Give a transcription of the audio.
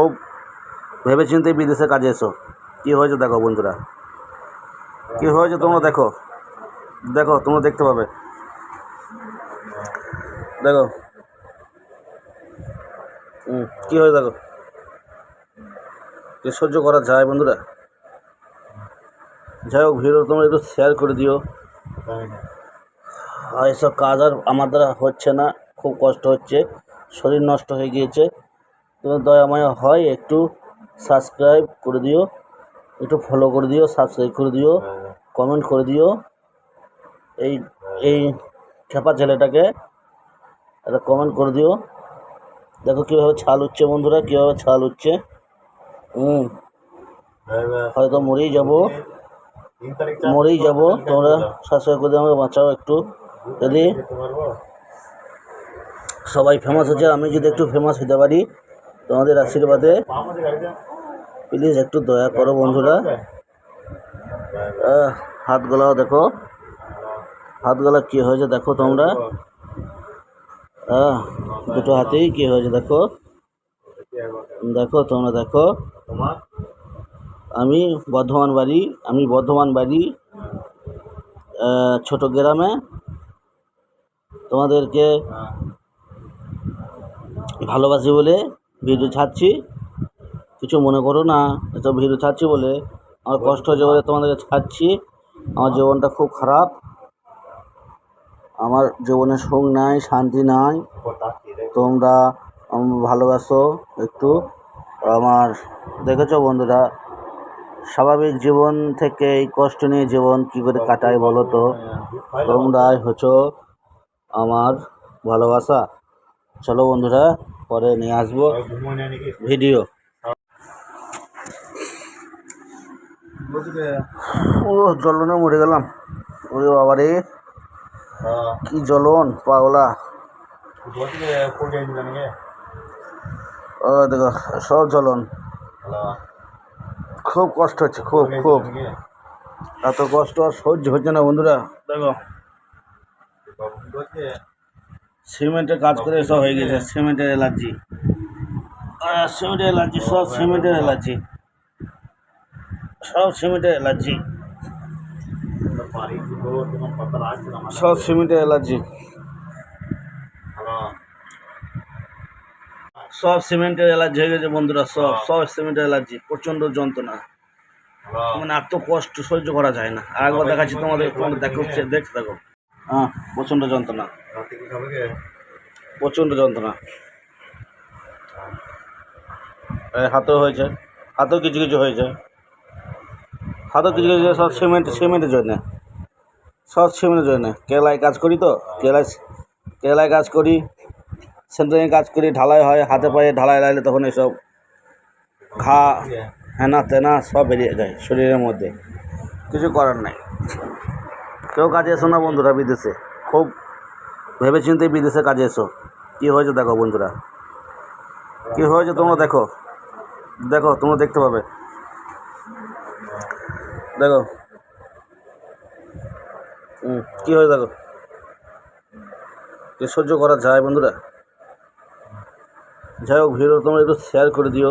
খুব ভেবেচিন্তে বিদেশে কাজে এসো। কী হয়েছে দেখো বন্ধুরা? কী হয়েছে তোমরা দেখো? দেখো, তোমরা দেখতে পাবে। দেখো। হুম কী হয়েছে দেখো? কি সহ্য করা যায় বন্ধুরা? যাই হোক ভিডিও তোমরা একটু শেয়ার করে দিও। আর এসব কাজ আর আমার দ্বারা হচ্ছে না, খুব কষ্ট হচ্ছে। শরীর নষ্ট হয়ে গিয়েছে। তোমার দয়াময় হয়, একটু সাবস্ক্রাইব করে দিও, একটু ফলো করে দিও সাবস্ক্রাইব করে দিও কমেন্ট করে দিও। এই এই খেপা ছেলেটাকে একটা কমেন্ট করে দিও। দেখো কীভাবে ছাল উঠছে বন্ধুরা, কীভাবে ছাল উঠছে। হুম। হয়তো মরেই যাব। মরেই যাব। তোমরা সাবস্ক্রাইব করে আমাকে বাঁচাও একটু। যদি সবাই ফেমাস হচ্ছে আমি যদি একটু ফেমাস হতে পারি তোমাদের আশীর্বাদে। প্লিজ একটু দয়া করো বন্ধুরা। হাত হাতগুলাও দেখো। হাত গলা কী হয়েছে দেখো তোমরা। আহ, দুটো হাতেই কী হয়েছে দেখো। দেখো তোমরা দেখো। আমি বর্ধমান বাড়ি আমি বর্ধমান বাড়ি ছোট গ্রামে। তোমাদেরকে ভালোবাসি বলে ভিডিও ছাড়ছি। কিছু মনে করো না এসব ভিডিও ছাড়ছি বলে আমার কষ্ট হচ্ছে বলে তোমাদেরকে ছাড়ছি। আমার জীবনটা খুব খারাপ। আমার জীবনে সুখ নাই, শান্তি নাই। তোমরা ভালোবাসো একটু। আমার, দেখেছ বন্ধুরা, স্বাভাবিক জীবন থেকে এই কষ্ট নিয়ে জীবন কী করে কাটাই বলো তো? তোমরাই হচ্ছো আমার ভালোবাসা। চলো বন্ধুরা পরে নিয়ে আসব ভিডিও। ও জ্বলনে মরে গেলাম। ওরে বাবা রে কি জ্বলন পাগলা। ও দেখো সব জ্বলন। খুব কষ্ট হচ্ছে খুব খুব। এত কষ্ট আর সহ্য হচ্ছে না বন্ধুরা। দেখো। সিমেন্টের কাজ করে সব হয়ে গেছে সিমেন্টের অ্যালার্জি সিমেন্টের অ্যালার্জি সব সিমেন্টের অ্যালার্জি সব সিমেন্টের অ্যালার্জি সব সিমেন্টের অ্যালার্জি সব সিমেন্টের অ্যালার্জি হয়ে গেছে বন্ধুরা সব সব সিমেন্টের অ্যালার্জি প্রচণ্ড যন্ত্রণা। মানে এত কষ্ট সহ্য করা যায় না। একবার দেখাচ্ছি তোমাদের তোমাদের দেখো দেখতে থাকো। হ্যাঁ প্রচণ্ড যন্ত্রণা। প্রচণ্ড যন্ত্রণা। হাতেও হয়েছে হাতেও কিছু কিছু হয়েছে হাতেও কিছু কিছু সব সিমেন্ট সিমেন্টের জন্যে। সব সিমেন্টের জন্যে। কেরালায় কাজ করি তো, কেরালায় কেরালায় কাজ করি সেন্টারিং কাজ করি, ঢালাই হয়, হাতে পায়ে ঢালাই লাগলে তখন এসব ঘা, হেনা তেনা সব বেরিয়ে যায় শরীরের মধ্যে। কিছু করার নাই। কেউ কাজে এসো না বন্ধুরা বিদেশে। খুব ভেবেচিন্তে বিদেশে কাজে এসো। কী হয়েছে দেখো বন্ধুরা? কী হয়েছে তোমরা দেখো? দেখো, তোমরা দেখতে পাবে। দেখো। হুম কী হয়েছে দেখো? সহ্য করা যায় বন্ধুরা। যাই হোক ভিডিও তোমরা একটু শেয়ার করে দিও।